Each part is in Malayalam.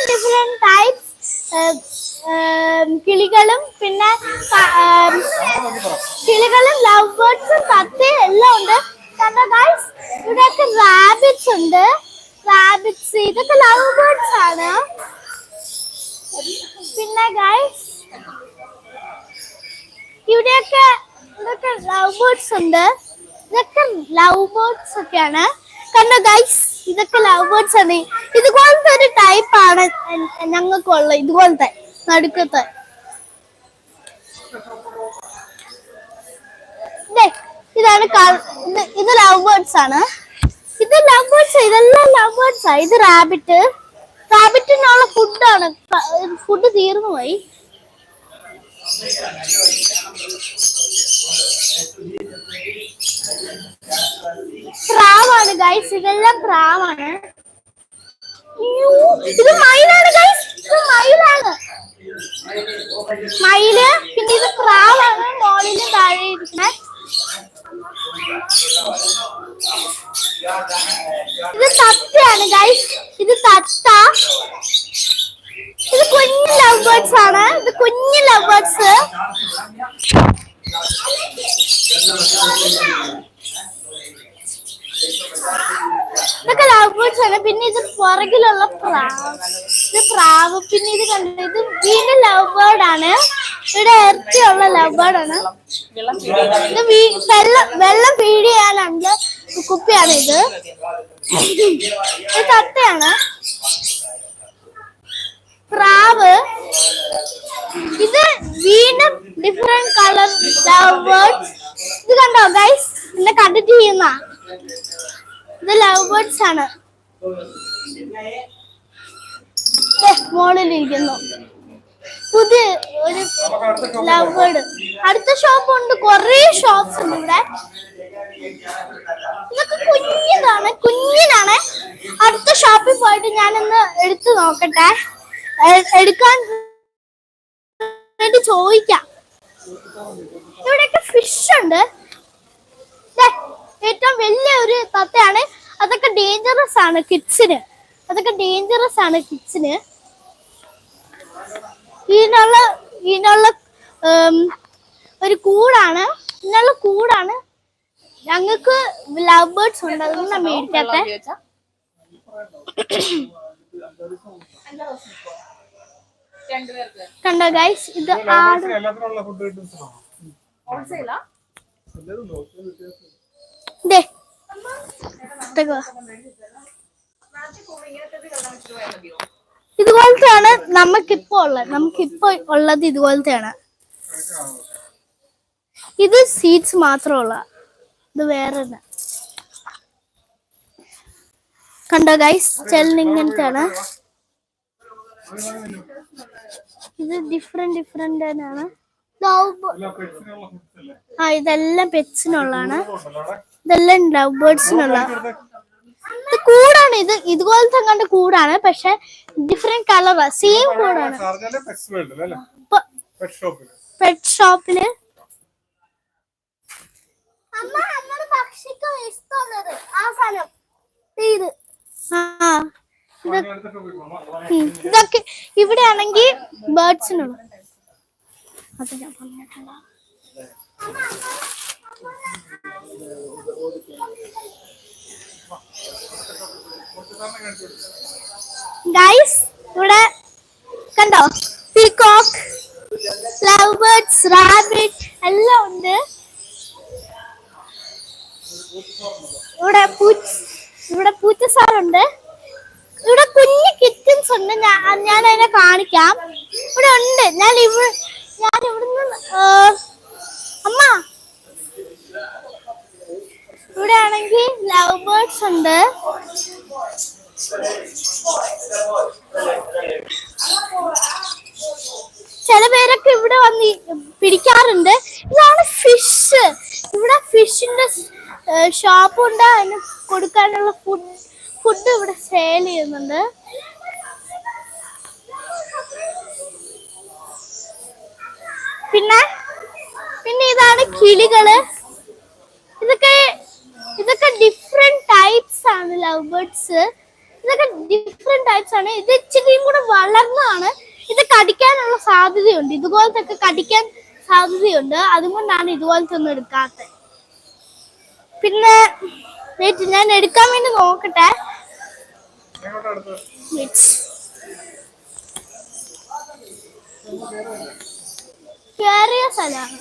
ഡിഫറെന്റ് ഡിഫറെന്റ് ടൈപ്സ് കിളികളും പിന്നെ ഏം, കിളികളും ലവ് ബേർഡ്സും തത്തയും എല്ലാം ഉണ്ട്. കണ്ടോ ഗൈസ് ഇവിടെയൊക്കെ റാബിറ്റ്സ് ഉണ്ട്. റാബിറ്റ്സ് ഇതൊക്കെ ലവ് ബേർഡ്സ് ആണ്. പിന്നെ ഗൈസ് ഇവിടെയൊക്കെ ഇതൊക്കെ ലവ് ബേർഡ്സ് ഉണ്ട്. ഇതൊക്കെ ലവ് ബേർഡ്സ് ഒക്കെയാണ്. കണ്ടോ ഗൈസ് ഇതൊക്കെ ലവ് ബേർഡ്സ് ആണ്. ഇതുപോലത്തെ ഒരു ടൈപ്പ് ആണ് ഞങ്ങൾക്കുള്ള ഇതുപോലത്തെ നടുക്കത്തെ. ഇതാണ് ഇത് ലവ് ബേർഡ്സ് ആണ്. ഇത് ലവ് ബേർഡ്സ് ഇതെല്ലാം ലവ് ബേർഡ്സ് ആ. ഇത് റാബിറ്റ് റാബിറ്റിനുള്ള ഫുഡാണ് ഫുഡ് തീർന്നു പോയി. പ്രാവാണ് ഗൈസ് ഇതെല്ലാം പ്രാവാണ്. ഇത് മയിലാണ് ഗൈസ് ഇത് മയിലാണ്. മയിൽ പിന്നെ ഇത് പ്രാവാണ്. മോളിന് താഴെ ഇരിക്കുന്നത് ഇത് തത്തയാണ് ഗൈസ് ഇത് തത്ത. ഇത് കുഞ്ഞു ലവ് ബേർഡ്സ് ആണ്. ഇത് കുഞ്ഞു ലവ് ബേർഡ്സ് ഇതൊക്കെ ലവ് ബേർഡ്സ് ആണ് പിന്നെ ഇത് പുറകിലുള്ള പ്രാവ് ഇത് പ്രാവ്. പിന്നെ ഇത് കണ്ടത് ഇത് വീണ്ടും ലവ് ബേർഡ് ആണ്. ഇവിടെ ഇറച്ചിയുള്ള ലവ് ബേർഡ് ആണ്. ഇത് വെള്ളം വെള്ളം ഫീഡ് കുപ്പിയാണ് ഇത്. ഇത് തത്തയാണ്. പ്രാവ്. ഇത് വീണ്ടും ഡിഫറെന്റ് കളർ ലവ് ഇത് കണ്ടോ ഗൈസ് എന്നെ കണ്ടിട്ട് ചെയ്യുന്ന. ഇത് ലവ് ബേർഡ്സ് ആണ്. മോളിലിരിക്കുന്നു പുതിയ ഒരു ലവ് ബേർഡ് അടുത്ത ഷോപ്പ് ഉണ്ട്. കൊറേ ഷോപ്സ് ഉണ്ട് ഇവിടെ. ഇതൊക്കെ കുഞ്ഞിതാണ് കുഞ്ഞിനാണ്. അടുത്ത ഷോപ്പിൽ പോയിട്ട് ഞാനൊന്ന് എടുത്തു നോക്കട്ടെ. എടുക്കാൻ വേണ്ടി ചോദിക്കാം. ഇവിടെയൊക്കെ ഫിഷ് ഉണ്ട്. ഏറ്റവും വലിയ ഒരു തത്തയാണ് അതൊക്കെ ഡേഞ്ചറസ് ആണ് കിഡ്സിന് അതൊക്കെ ഡേഞ്ചറസ് ആണ് കിഡ്സിന് ഇതിനുള്ള ഇതിനുള്ള ഒരു കൂടാണ്. ഇതിനുള്ള കൂടാണ് ഞങ്ങൾക്ക് ലവ് ബേർഡ്സ് ഉണ്ട്. അതൊന്നും മേടിക്കാത്ത. കണ്ടോ ഗൈസ് ഇത് ആട്. ഇതുപോലത്തെയാണ് നമുക്കിപ്പോ ഉള്ളത്. നമുക്കിപ്പോ ഉള്ളത് ഇതുപോലത്തെയാണ്. ഇത് സീറ്റ്സ് മാത്രമുള്ള. ഇത് വേറെ കണ്ടോ ഗൈസ് ചെല്ലിന് ഇങ്ങനത്തെയാണ്. ഇത് ഡിഫറെന്റ് ഡിഫറെന്റ് ആണ് ആ ഇതെല്ലാം പെറ്റ്സിനുള്ളതാണ് ഇതെല്ലാം ലവ് ബേർഡ്സിനുള്ള ഇത് കൂടാണ് ഇത് ഇതുപോലത്തെ കണ്ട് കൂടാണ് പക്ഷെ ഡിഫറെന്റ് കളറാ സെയിം കൂടാണ്. പെറ്റ് ഷോപ്പിൽ പക്ഷിക്ക് ഇഷ്ടമുള്ളത് ആ സ്ഥലം ഇത്. ആ. ഇതൊക്കെ ഇവിടെ ആണെങ്കിൽ ബേർഡ്സിനുള്ള അത് ഞാൻ പറഞ്ഞിട്ടില്ല. ഗൈസ് ഇവിടെ കണ്ടോ പീകോക്ക് ലവ് ബേർഡ്സ് റാബിറ്റ് എല്ലാം ഉണ്ട് ഇവിടെ പൂച്ച ഇവിടെ പൂച്ചസാറുണ്ട് ഇവിടെ കുഞ്ഞു കിറ്റൻസ് ഉണ്ട് ഞാൻ ഞാൻ അതിനെ കാണിക്കാം ഇവിടെ ഉണ്ട് ഞാൻ ഇവിടെ ഞാൻ ഇവിടുന്ന് ആ, അമ്മ ഇവിടെ ആണെങ്കിൽ ലവ് ഉണ്ട്. ചില പേരൊക്കെ ഇവിടെ വന്ന് പിടിക്കാറുണ്ട്. ഇതാണ് ഫിഷ് ഇവിടെ ഫിഷിന്റെ ഷോപ്പ് ഉണ്ട്. അതിന് കൊടുക്കാനുള്ള ഫുഡ് ഫുഡ് ഇവിടെ സെയിൽ ചെയ്യുന്നുണ്ട്. പിന്നെ പിന്നെ ഇതാണ് കിളികൾ. ഇതൊക്കെ ഇതൊക്കെ ഡിഫറെന്റ് ടൈപ്സ് ആണ് ലവ് ബേർഡ്സ് ഇതൊക്കെ ഡിഫറെന്റ് ടൈപ്സ് ആണ്. ഇത് ഇച്ചിരിയും കൂടെ വളർന്നതാണ് ഇത് കടിക്കാനുള്ള സാധ്യതയുണ്ട്. ഇതുപോലത്തെ ഒക്കെ കടിക്കാൻ സാധ്യതയുണ്ട്. അതുകൊണ്ടാണ് ഇതുപോലത്തെ ഒന്നും എടുക്കാത്തത്. പിന്നെ വെയിറ്റ് ഞാൻ എടുക്കാൻ വേണ്ടി നോക്കട്ടെ. കേറിയ സ്ഥലമാണ്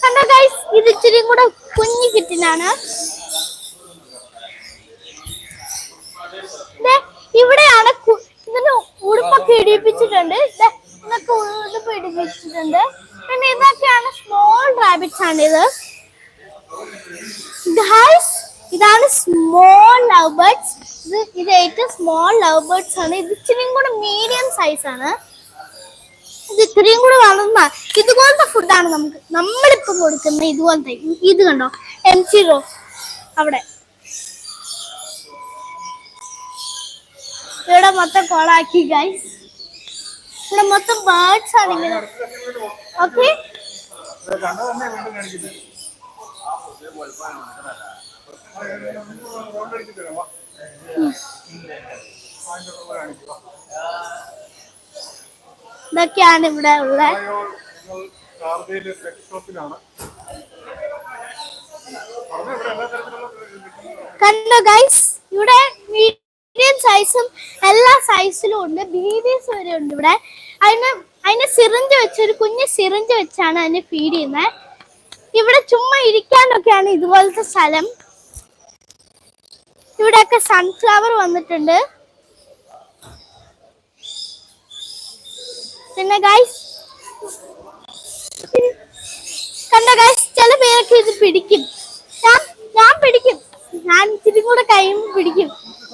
കണ്ടോ ഗൈസ് ഇത് ഇച്ചിരി കൂടെ കുഞ്ഞു കിറ്റിനാണ്. ഇവിടെയാണ് ഇതിന് ഉടുപ്പൊക്കെ ഇടിപ്പിച്ചിട്ടുണ്ട്. ഇതൊക്കെ ഉടുപ്പ് ഇടിപ്പിച്ചിട്ടുണ്ട്. പിന്നെ ഇതൊക്കെയാണ് സ്മോൾ റാബിറ്റ്സ് ആണ് ഇത്. ഇതാണ് സ്മോൾ ലവ് ബേർഡ്സ് ഇത് ഇത് ഏറ്റവും സ്മോൾ ലവ് ബേർഡ്സ് ആണ്. ഇത് ഇച്ചിരിയും കൂടെ മീഡിയം സൈസ് ആണ്. ഇത് ഇത്രയും കൂടെ വളർന്ന ഇതുപോലത്തെ ഫുഡാണ് നമുക്ക് നമ്മളിപ്പം കൊടുക്കുന്ന ഇതുപോലത്തെ ഇത് കണ്ടോ? എം സി റോ അവിടെ. ഇവിടെ മൊത്തം കോളാക്കി ഗൈസ് ഇവിടെ മൊത്തം ബേർഡ്സ് ആണ് ഇങ്ങനെ. ഓക്കെ ഇവിടെ ഉള്ള കണ്ടോ ഗൈസ് ഇവിടെ മീഡിയം സൈസും എല്ലാ സൈസിലും ഉണ്ട്. ബേബീസ് വരെ ഉണ്ട് ഇവിടെ. അതിന് അതിന് സിറിഞ്ച് വെച്ച് ഒരു കുഞ്ഞ് സിറിഞ്ച് വെച്ചാണ് അതിനെ ഫീഡ് ചെയ്യുന്നത്. ഇവിടെ ചുമ്മാ ഇരിക്കാനൊക്കെയാണ് ഇതുപോലത്തെ സ്ഥലം. ഇവിടെയൊക്കെ സൺഫ്ലവർ വന്നിട്ടുണ്ട്. പിന്നെ ഗൈസ് കണ്ട ഗൈസ് ചില പേരൊക്കെ ഇത് പിടിക്കും. ഞാൻ ഞാൻ പിടിക്കും. ഞാൻ ഇച്ചിരി കൂടെ കഴിയുമ്പോൾ പിടിക്കും.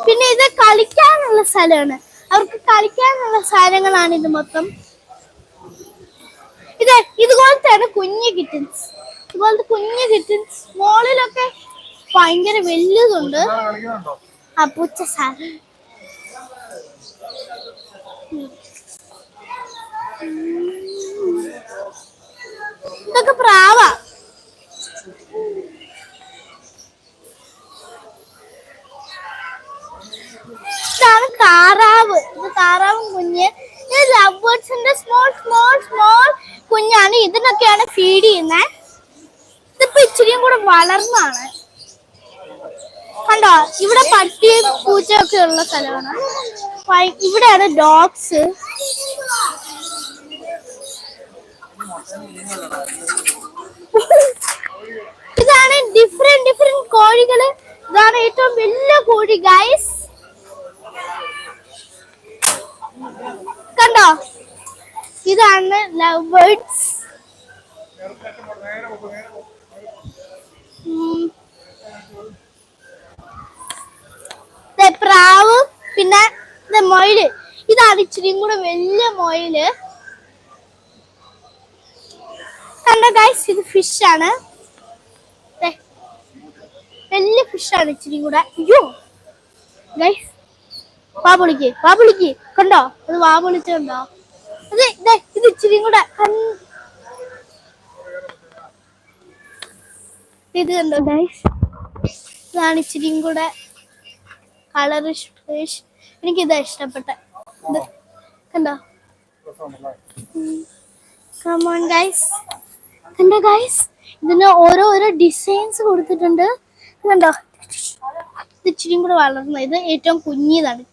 പിന്നെ ഇത് കളിക്കാനുള്ള സ്ഥലമാണ്. അവർക്ക് കളിക്കാനുള്ള സാധനങ്ങളാണ് ഇത് മൊത്തം. ഇത് ഇതുപോലത്തെയാണ് കുഞ്ഞു കിറ്റൻസ് ഇതുപോലത്തെ കുഞ്ഞു കിറ്റൻസ് മോളിലൊക്കെ ഭയങ്കര വലുതുണ്ട്. ആ പൂച്ച സാധനം. ഇതൊക്കെ പ്രാവ. ഇതാണ് താറാവ്. ഇത് താറാവും കുഞ്ഞ്. ഇത് ലവ് ബേർഡ്സിന്റെ സ്മോൾ സ്മോൾ സ്മോൾ കുഞ്ഞാണ്. ഇതിനൊക്കെയാണ് ഫീഡ് ചെയ്യുന്നത് ഇതിപ്പോ ഇച്ചിരിയും കൂടെ വളർന്നാണ്. കണ്ടോ? ഇവിടെ പട്ടിയും പൂച്ചയൊക്കെ ഉള്ള സ്ഥലമാണ്. ഇവിടെയാണ് ഡോഗ്സ് ഇതാണ് ഡിഫറെന്റ് ഡിഫറെന്റ് കോഴികൾ. ഇതാണ് ഏറ്റവും വലിയ കോഴി ഗൈസ് കണ്ടോ? ഇതാണ് ലവ് ബേർഡ്സ് പ്രാവ് പിന്നെ മൊയിൽ. ഇതാണ് ഇച്ചിരിയും കൂടെ വലിയ മൊയിൽ. കണ്ട ഗൈസ് ഇത് ഫിഷ് ആണ്. ദേ, വലിയ ഫിഷ് ആണ് ഇച്ചിരി കൂടെ. അയ്യോ ഗൈസ് വാ പൊളിക്ക് വാ പൊളിക്ക്. കണ്ടോ? അത് വാ പൊളിച്ചുണ്ടോ ഇത് ദേ, ഇത് ഇച്ചിരി കൂടെ ഇത് കണ്ടോ? ഗൈസ് ഇതാണ് ഇച്ചിരി കൂടെ കളർ ഫിഷ് എനിക്കിതാ ഇഷ്ടപ്പെട്ട കണ്ടോ? കമോൺ ഗൈസ് കണ്ടോ ഗൈസ് ഇതിന് ഓരോ ഓരോ ഡിസൈൻസ് കൊടുത്തിട്ടുണ്ട്. കണ്ടോ? ഇത് ഇച്ചിരിയും കൂടെ വളർന്ന. ഇത് ഏറ്റവും കുഞ്ഞിതാണ്.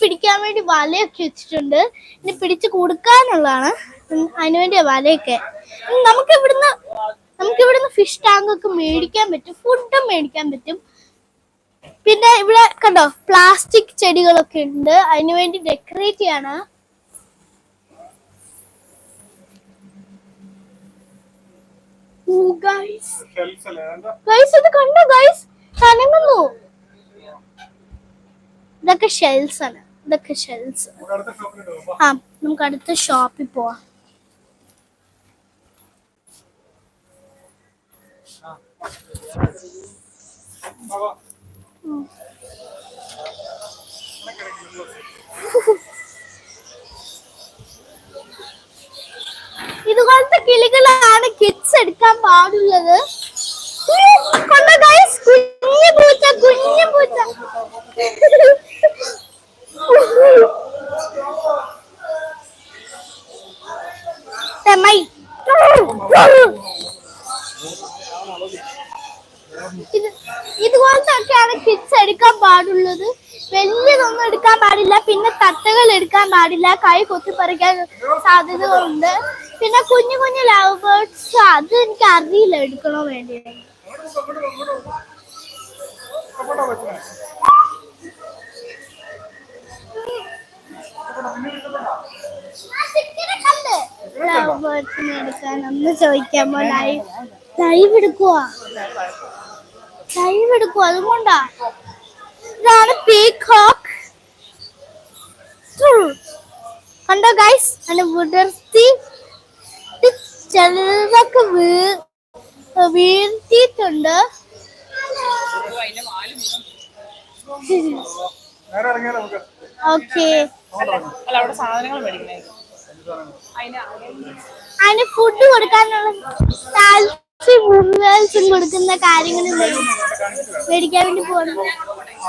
പിടിക്കാൻ വേണ്ടി വലയൊക്കെ വെച്ചിട്ടുണ്ട്. ഇനി പിടിച്ച് കൊടുക്കാനുള്ളതാണ്. ഉം, അതിനുവേണ്ടിയാ വലയൊക്കെ. നമുക്ക് ഇവിടുന്ന് നമുക്ക് ഇവിടുന്ന് ഫിഷ് ടാങ്ക് ഒക്കെ മേടിക്കാൻ പറ്റും. ഫുഡും മേടിക്കാൻ പറ്റും. പിന്നെ ഇവിടെ കണ്ടോ പ്ലാസ്റ്റിക് ചെടികളൊക്കെ ഉണ്ട്. അതിനു വേണ്ടി ഡെക്കറേറ്റ് ചെയ്യാണ്. ഗൈസ് ഇത് കണ്ടോ ഗൈസ് കനങ്ങുന്നു ഇതൊക്കെ ഷെൽസ് ആണ്. ഇതൊക്കെ ഷെൽസ് ആ നമുക്ക് അടുത്ത ഷോപ്പിൽ പോവാം. ഇതുപോലത്തെ കിളികളാണ് കിഡ്സ് എടുക്കാൻ പാടുള്ളത്. കുഞ്ഞു പൂച്ച കുഞ്ഞു പൂച്ച തെമ്മൈ ഇത് ഇതുപോലത്തെ ഒക്കെയാണ് കിഡ്സ് എടുക്കാൻ പാടുള്ളത്. വലിയതൊന്നും എടുക്കാൻ പാടില്ല. പിന്നെ തട്ടകൾ എടുക്കാൻ പാടില്ല. കൈ കൊത്തിപ്പറിക്കാൻ ഉണ്ട് പിന്നെ കുഞ്ഞു കുഞ്ഞു ലവ് ബേർഡ്സ് അത് എനിക്ക് അറിയില്ല. എടുക്കണോ വേണ്ടി? ലവ് ബേർഡ്സിനെ എടുക്കാൻ ഒന്ന് ചോദിക്കാമോ ലൈവ് ലൈവ് എടുക്കുവാ. ലൈവ് എടുക്കുവാ. അതുകൊണ്ടാ. ഇതാണ് പീകോക്ക് കണ്ടോ ഗൈസ് അതിന്റെ വിടർത്തി ചിലതൊക്കെ വീ- വീഴ്ത്തിയിട്ടുണ്ട്. ഓക്കെ അതിന് അതിന് ഫുഡ് കൊടുക്കാനുള്ള മിനറൽസും കൊടുക്കുന്ന കാര്യങ്ങൾ മേടിക്കാൻ വേണ്ടി പോകുന്നു വലിയെല്ലാം പറഞ്ഞു അത് നിൽക്കാം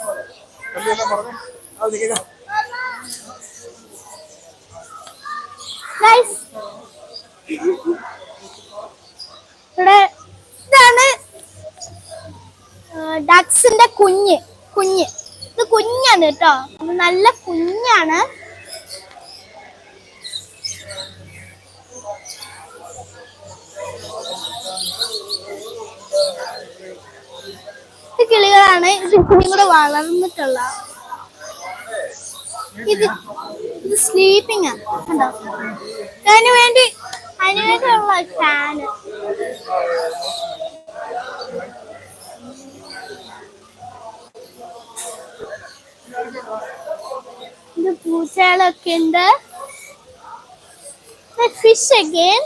ഗൈസ് ഇതാണ് ഡക്സിന്റെ കുഞ്ഞ്. കുഞ്ഞ്. ഇത് കുഞ്ഞാണ് കേട്ടോ. നല്ല കുഞ്ഞാണ്. ഇത് കിളികളാണ് കൂടെ വളർന്നിട്ടുള്ള. ഇത് ഇത് സ്ലീപ്പിംഗ് ആണ് കണ്ടോ? അതിന് വേണ്ടി അതിന് വേണ്ടിയുള്ള ഫാന് ഇത് പൂച്ചകളൊക്കെ ഉണ്ട്. ഫിഷ് അഗൈൻ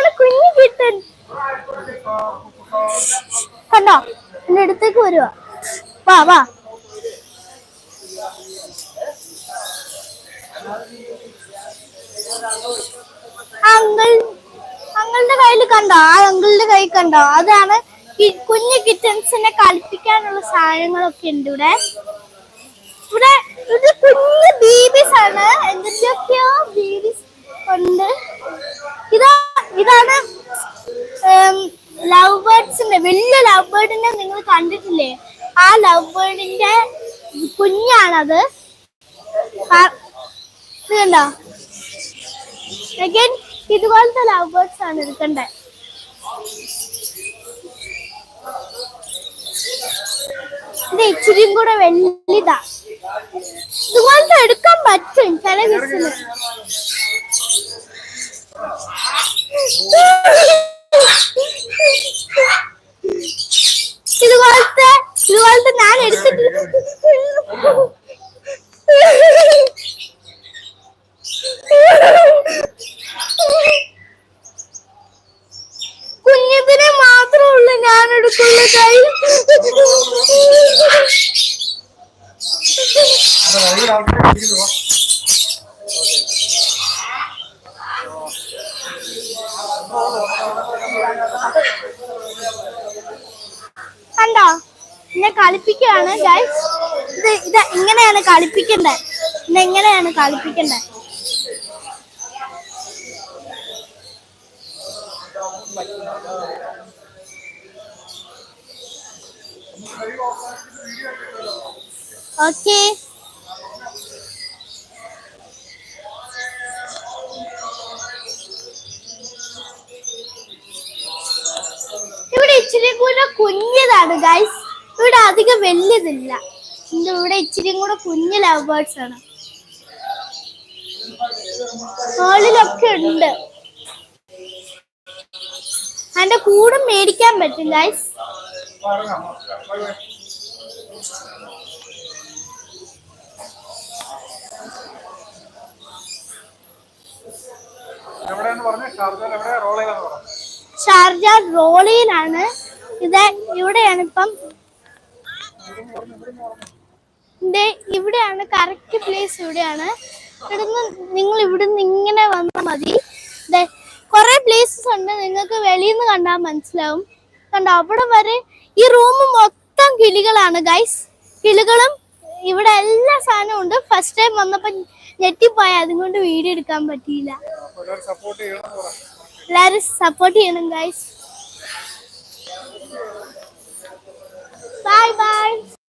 ഇതാണ് കുഞ്ഞു കിട്ടൻ. കണ്ടോ? എന്റെ അടുത്തേക്ക് വരുവാ. വാ വാ. അങ്കിൾ അങ്കിളുടെ കയ്യിൽ കണ്ടോ? ആ അങ്കിളുടെ കൈ കണ്ടോ? അതാണ് കുഞ്ഞു കിറ്റൻസിനെ കളിപ്പിക്കാനുള്ള സാധനങ്ങളൊക്കെ ഉണ്ട് ഇവിടെ ഇവിടെ ഇത് കുഞ്ഞു ബേബീസ് ആണ് എന്തൊക്കെയോ ബേബീസ് ഉണ്ട്. ഇതാ ഇതാണ് ലവ് ബേർഡ്സിന്റെ വലിയ ലവ് ബേർഡിനെ നിങ്ങൾ കണ്ടിട്ടില്ലേ? ആ ലവ് ബേർഡിന്റെ കുഞ്ഞാണത്. ഇതുപോലത്തെ ലവ് ബേർഡ്സ് ആണ് എടുക്കണ്ടത് ഇത് ഇച്ചിരിയും കൂടെ വലുതാ. ഇതുപോലത്തെ എടുക്കാൻ പറ്റും ചില ദിവസത്തിന് ഇതുപോലത്തെ ഇതുപോലത്തെ ഞാൻ എടുത്തിട്ട് കുഞ്ഞിതിനെ മാത്രമുള്ളൂ ഞാൻ എടുക്കുള്ള കൈ. അത് വഴിയിൽ ആൾക്കാർ ഇരിക്കുന്നു കണ്ടോ എന്നെ കളിപ്പിക്കുകയാണ് ഗൈസ് ഇത് ഇത് ഇങ്ങനെയാണ് കളിപ്പിക്കണ്ടേ ഇത് എങ്ങനെയാണ് കളിപ്പിക്കണ്ടേ ഓക്കേ ഇവിടെ ഇച്ചിരി കൂടെ കുഞ്ഞതാണ് ഗൈസ് ഇവിടെ അധികം വലിയതില്ല. എന്താ ഇവിടെ ഇച്ചിരി കൂടെ കുഞ്ഞു ലവ് ബേർഡ്സ് ആണ്. ഹാളിലൊക്കെ ഉണ്ട്. അതിന്റെ കൂടും മേടിക്കാൻ പറ്റും ഗൈസ് ഷാർജ റോളിയിലാണ് ഇത് ഇവിടെയാണ് ഇപ്പം ഇവിടെയാണ് കറക്റ്റ് പ്ലേസ് ഇവിടെയാണ്. ഇവിടുന്ന് നിങ്ങൾ ഇവിടുന്ന് ഇങ്ങനെ വന്നാൽ മതി. കുറെ പ്ലേസസ് ഉണ്ട് നിങ്ങൾക്ക് വെളിയിൽ നിന്ന് കണ്ടാൽ മനസ്സിലാവും. കണ്ടോ അവിടെ വരെ ഈ റൂം മൊത്തം കിളികളാണ് ഗൈസ് കിളികളും ഇവിടെ എല്ലാ സാധനവും ഉണ്ട്. ഫസ്റ്റ് ടൈം വന്നപ്പോൾ അതും അതുകൊണ്ട് വീഡിയോ എടുക്കാൻ പറ്റിയില്ല. എല്ലാരും സപ്പോർട്ട് ചെയ്യണം ഗൈസ് Bye bye.